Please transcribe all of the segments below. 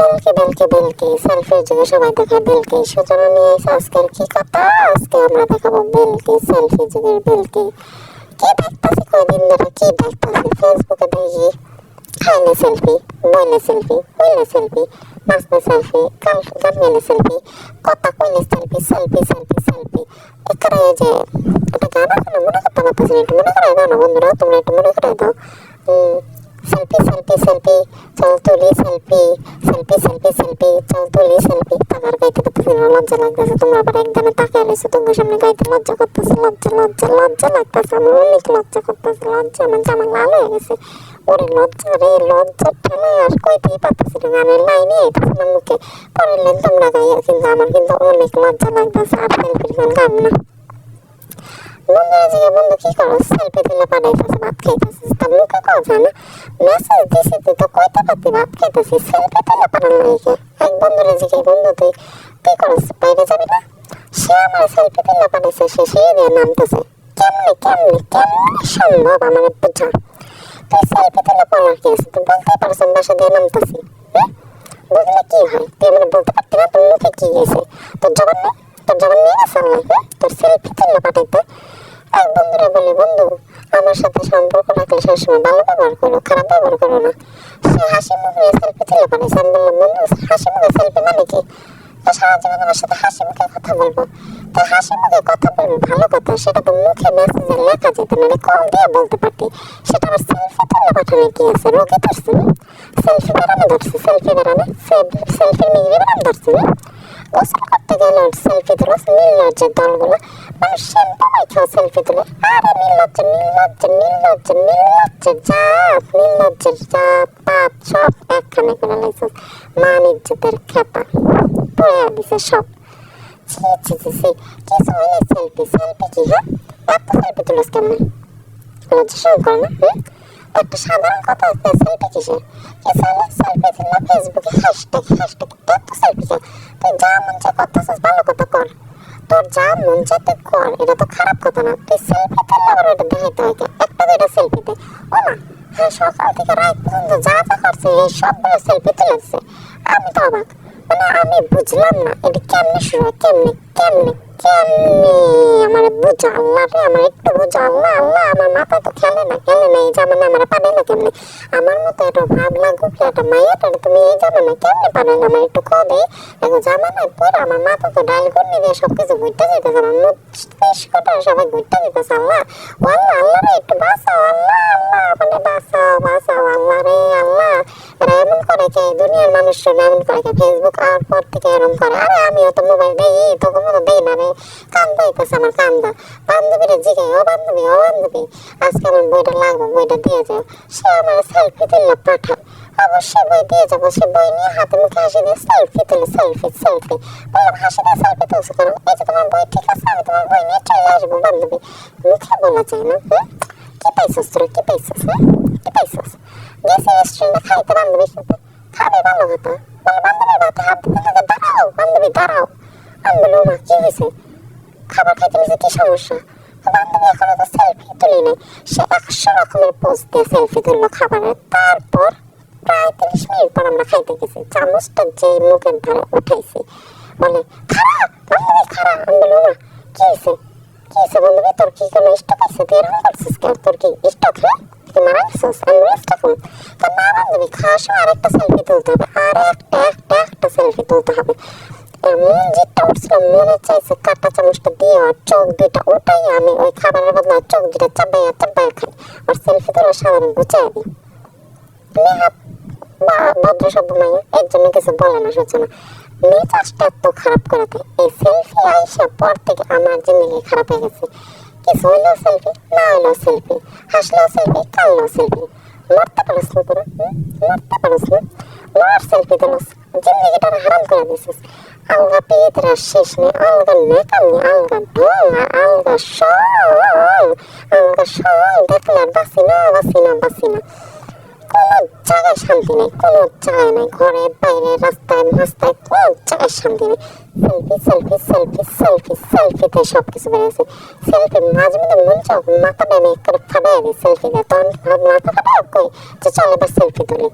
বেলকি বেলকি বেলকি, সেলফির যুগে সবাই দেখায় বেলকি। সূচনা নিয়ে এসে আজকের কি কথা? আজকে আমরা দেখাবো বেলকি সেলফি যুগের বেলকি। কি দেখতেছি কয়দিন ধরে? কি দেখতেছি ফেসবুকে দেখি? খাইলে সেলফি বইলে সেলফি হইলে সেলফি নাচলে সেলফি গান গান গাইলে সেলফি কথা কইলে সেলফি সেলফি সেলফি সেলফি এখানে এই যে, এটা গান আছে না মনে করতে পারতেছি একটু মনে করাই দাও বন্ধুরা, তোমরা একটু মনে করাই দাও। সেলফি সেলফি সেলফি চল তুলি সেলফি সেলফি সেলফি সেলফি চল তুলি সেলফি তাকার গাইতে পারতেছি লজ্জা লাগতেছে। তোমরা আবার একদমে তাকায় রয়েছে তোমার সামনে গাইতে লজ্জা করতেছে, লজ্জা লজ্জা লজ্জা লাগতেছে। আমার অনেক লজ্জা করতেছে, লজ্জা। আমার জামা লাল হয়ে গেছে। ওরে লজ্জা রে লজ্জা ঠেলে আর কইতেই পারতেছি না। গানের লাইনে আইতেছে না মুখে। পরের লাইন তোমরা গাইয়া কিন্তু আমার কিন্তু অনেক লজ্জা লাগতেছে, আর সেলফির গান গান না। বন্ধুরা জিগে বন্ধু, কি করো সেলফি তুলে পাঠাইতেছে ভাত খাইতেছিস? তার মুখে কথা না। মেসেজ দিছি তুই, তো কইতে পারতি ভাত খাইতেছিস? সেলফি তুলে পাঠানো নাকি? এক বন্ধুরা জিগে বন্ধু তুই? কি করস? বাইরে যাবি না? সে আমার সেলফি তুলে পাঠাইছে, সে সে দিয়ে নামতেছে। কেমনে কেমনে কেমনে সম্ভব আমার বুঝা তুই সেলফি তুলে পড়ার কি আছে? তুই বলতে পারছ বাসা দিয়ে নামতেছি। বুঝলে কি হয়? তুই মানে বলতে পারতি না তোর মুখে কি গেছে তোর জবান নেই? আল্লাহ হ্যাঁ? তোর সেলফি তুলে পাঠাইতে। আর বন্ধুরা বলে, বন্ধু, আমার সাথে সম্পর্ক রাখলে সবসময় ভালো ব্যবহার করো, খারাপ ব্যবহার করো না। সে হাসি মুখে সেলফি তুলে পাঠাইছে আমি বললাম বন্ধু, হাসি মুখে সেলফি মানে কি? সারা জীবন আমার সাথে হাসি মুখে কথা বলব। তো হাসি মুখে কথা বলব, ভালো কথা। সেটা তো মুখে মেসেজে লেখা যেত না কল দিয়ে বলতে পারতি। সেটা আমার সেলফি তুলে পাঠানো কি আছে? রোগে ধরছে সেলফি বেড়ানো ধরছে সেলফি বেড়ানো সেলফি নিয়ে বেড়ানো ধরছে গোসল করতে গেলে সেলফি তুলো নীলজ্জের দলগুলো। মানুষ শ্যাম্পু মাইখাও সেলফি তুলে। আরে নীলজ্জ নীলজ্জ নীলজ্জ নীলজ্জের জাপ নীলজ্জের জাপ পাপ, সব একখানে করে লাইছিস মান ইজ্জতের খেপা। পড়ে দিছে সব। ছি ছি ছি ছি। কিছু হইলে সেলফি সেলফি কি হ্যাঁ? এত সেলফি তুলিস কেমন? লজ্জা শুরু করে না, হুম? একটা সাধারণ কথা আছে সেলফি কিসের? কিছু হলে সেলফি তুললা ফেসবুকে হ্যাশট্যাগ হ্যাশট্যাগ এত সেলফি তুই যা মন চা করতেছিস, ভালো কথা কর। তোর যা মন চা তুই কর, এটা তো খারাপ কথা না। তুই সেলফি তুললে আবার ওটা দেখাইতে হয় একটা দুইটা সেলফি দে ও না হ্যাঁ সকাল থেকে রাত পর্যন্ত যা যা করছে, এই সবগুলো সেলফি তুলেছে আমি তো অবাক। মানে আমি বুঝলাম না, এটা কেমনে শুরু হয়, কেমনে কেমনে? কেমনে আমার একটু বুঝো আল্লাহ আল্লাহ, আমার মাথা তো খেলে না খেলে না, এই জামানে আমার পারে না কেমনে? আমার মতো একটা ভাবলা তুমি এই জামানে কেমনে পারে না একটু কবে এখন জামানায় পরে আমার মাথা তো ডাল দিয়ে সব কিছু ঘুরতে যেতেছে ঘুরতে যেতেছে আল্লাহ। আল্লাহ আল্লাহ একটু বাঁচাও, আল্লাহ আল্লাহ মানে বাঁচাও বাঁচাও, আল্লাহ রে, আল্লাহ। এরা এমন করে যে দুনিয়ার মানুষরা এমন করে যে ফেসবুক আর পর থেকে এরকম করে, আরে আমিও তো মোবাইল দেই তখন মতো দেই না রে। কান্দা হইতেছে আমার কান্দা। বান্ধবীরা জিগাই, ও বান্ধবী ও বান্ধবী। আজকে আমার বইটা লাগবে, বইটা দিয়ে যাও। সে আমার সেলফি তুললে পাঠায় অবশ্যই বই দিয়ে যাব, সে বই নিয়ে হাতে মুখে হাসি দিয়ে সেলফি তুলে সেলফি সেলফি বললাম, হাসি দিয়ে সেলফি তুলছো কেন? এই যে তোমার বই ঠিক আছে, আমি তোমার বই নিয়ে চলে আসব, বান্ধবী। মুখে বলা যায় না, হুম? কি পাইছিস তোরা? কি পাইছিস হ্যাঁ কি পাইছিস? গেছে রেস্টুরেন্টে খাইতে বান্ধবীর সাথে খাবে ভালো কথা। বলে বান্ধবীর হাতে হাত দিতে দাঁড়াও, বান্ধবী, দাঁড়াও। আমি বলব মা কি হয়েছে। খাবার খাইতে নিয়েছে কি সমস্যা? বান্ধবী এখনও তো সেলফি তুলি নাই। সে একশো রকমের পোজ দিয়ে সেলফি তুললো খাবারের তারপর প্রায় তিরিশ মিনিট পর আমরা খাইতে গেছি। চামচটা যে মুখের ধারে উঠাইছি। বলে খারাপ বান্ধবী খারাপ আমি বলব মা কি হয়েছে? কি হয়েছে বান্ধবী? তোর কি কোনো স্টক আছে? তুই এরকম করছিস কেন? তোর কি স্টক হ্যাঁ আরেকটা সেলফি তুলতে হবে। আর একটা একটা একটা সেলফি তুলতে হবে। এমন যেটা উঠছিল মনে চাইছে কাটা চামচটা দিয়ে আর চোখ দুইটা ওটাই আমি ওই খাবারের বদলে চোখ দুইটা চাবাইয়া চাবাইয়া খাই। আর সেলফি তোলা সাধারণ গুছাই দিই। নেহা বা ভদ্র সভ্য মাইয়া, এর জন্য কিছু বলে না সূচনা মেজাজটা এত খারাপ করে দেয়। এই সেলফি আইসা পর থেকে আমার জিন্দগি খারাপ হয়ে গেছে। কিছু হইলেও সেলফি না হইলেও সেলফি হাসলেও সেলফি কানলেও সেলফি মরতে পারিস না তোরা মরতে পারিস না। মর সেলফি দিলস জিন্দগিটা হারাম করে দিছিস। শেষ নেই আলগা নেকামি আলগা ঢং আর আলগা সল আলগা সল দেখলে আর বাসি না বাসি না বাসি না কোনো জায়গায় শান্তি নেই, কোনো জায়গায় নেই, ঘরে, বাইরে, রাস্তায় রাস্তায় কোনো জায়গায় শান্তি নেই। সেলফি সেলফি সেলফি সেলফি, সেলফিতে সব কিছু বেড়েছে সেলফি মাঝে মধ্যে মন চাও মাথা ব্যায়ামে করে ফাটাই দিই সেলফি দেয় তখন মাথা ফাটাও কই? যে চল এবার সেলফি তুলি।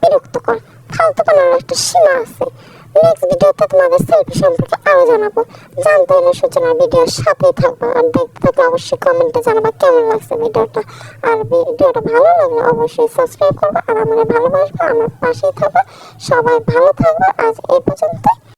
বিরক্ত কর, ফালতু বানানোর একটা সীমা আছে। নেক্সট ভিডিওতে তোমাদের সেলফি সম্পর্কে আরও জানাব। জানতে হলে সূচনা ভিডিওর সাথেই থাকব আর দেখতে থাকলে অবশ্যই কমেন্টে জানাব কেমন লাগছে ভিডিওটা আর ভিডিওটা ভালো লাগলে অবশ্যই সাবস্ক্রাইব করব আর আমার ভালোবাসবো, আমার পাশেই থাকব সবাই ভালো থাকব আজ এই পর্যন্ত